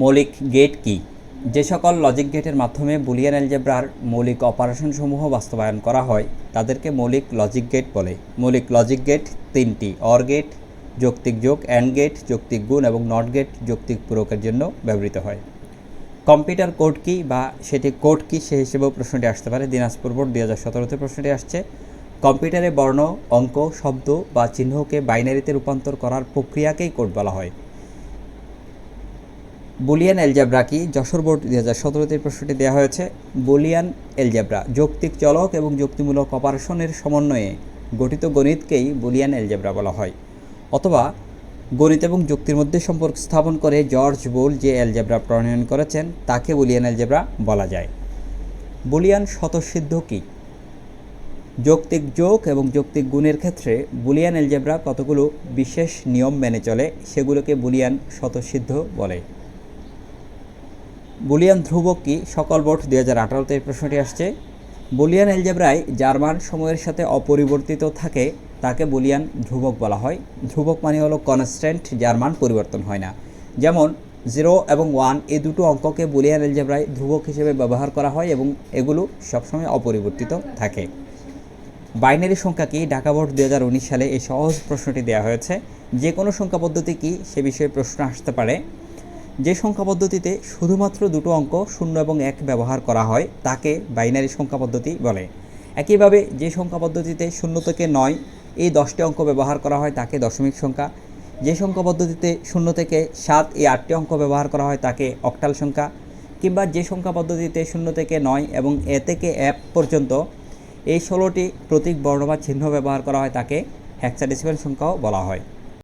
মৌলিক গেট কি? যে সকল লজিক গেটের মাধ্যমে বুলিয়ান অ্যালজেব্রার মৌলিক অপারেশনসমূহ বাস্তবায়ন করা হয়, তাদেরকে মৌলিক লজিক গেট বলে। মৌলিক লজিক গেট তিনটি অর গেট যৌক্তিক যোগ অ্যান্ড গেট যৌক্তিক গুণ এবং নট গেট যৌক্তিক পূরকের জন্য ব্যবহৃত হয়। কম্পিউটার কোড কি বা সেটি কোড কি সে হিসেবেও প্রশ্নটি আসতে পারে। দিনাজপুর বোর্ড দুই হাজার সতেরোতে প্রশ্নটি আসছে, কম্পিউটারে বর্ণ, অঙ্ক, শব্দ বা চিহ্নকে বাইনারিতে রূপান্তর করার প্রক্রিয়াকেই কোড বলা হয়। বুলিয়ান এলজাব্রা কি? যশোর বোর্ড দুই হাজার সতেরোতে প্রশ্নটি দেওয়া হয়েছে। বুলিয়ান এলজাব্রা, যৌক্তিক চলক এবং যুক্তিমূলক অপারেশনের সমন্বয়ে গঠিত গণিতকেই বুলিয়ান এলজাব্রা বলা হয়। অথবা, গণিত এবং যুক্তির মধ্যে সম্পর্ক স্থাপন করে জর্জ বোল যে অ্যালজেব্রা প্রণয়ন করেছেন, তাকে বুলিয়ান অ্যালজেব্রা বলা যায়। বুলিয়ান স্বতঃসিদ্ধ কী? যৌক্তিক যোগ এবং যৌক্তিক গুণের ক্ষেত্রে বুলিয়ান অ্যালজেব্রা কতগুলো বিশেষ নিয়ম মেনে চলে, সেগুলোকে বুলিয়ান স্বতঃসিদ্ধ বলে। বুলিয়ান ধ্রুবক কি সকল বোর্ড দুই হাজার আঠারোতে? এই প্রশ্নটি আসছে। বুলিয়ান অ্যালজেব্রায় যার মান সময়ের সাথে অপরিবর্তিত থাকে, তাকে বুলিয়ান ধ্রুবক বলা হয়। ধ্রুবক মানে হলো কনস্ট্যান্ট যার মান পরিবর্তন হয় না। যেমন জিরো এবং ওয়ান এই দুটো অঙ্ককে বুলিয়ান অ্যালজেব্রায় ধ্রুবক হিসেবে ব্যবহার করা হয় এবং এগুলো সবসময় অপরিবর্তিত থাকে। বাইনারি সংখ্যা কি? ঢাকা বোর্ড দু সালে এই সহজ প্রশ্নটি দেওয়া হয়েছে। যে কোনো সংখ্যা পদ্ধতি কি? সে বিষয়ে প্রশ্ন আসতে পারে। যে সংখ্যা পদ্ধতিতে শুধুমাত্র দুটো অঙ্ক শূন্য এবং এক ব্যবহার করা হয়, তাকে বাইনারি সংখ্যা পদ্ধতি বলে। একইভাবে যে সংখ্যা পদ্ধতিতে শূন্য থেকে নয় এই দশটি অঙ্ক ব্যবহার করা হয়, তাকে দশমিক সংখ্যা। যে সংখ্যা পদ্ধতিতে শূন্য থেকে সাত এই আটটি অঙ্ক ব্যবহার করা হয়, তাকে অক্টাল সংখ্যা। কিংবা যে সংখ্যা পদ্ধতিতে শূন্য থেকে নয় এবং এ থেকে অ্যাপ পর্যন্ত এই ষোলোটি প্রতীক বর্ণ বা চিহ্ন ব্যবহার করা হয়, তাকে হ্যাক্সাডেসিমাল সংখ্যাও বলা হয়।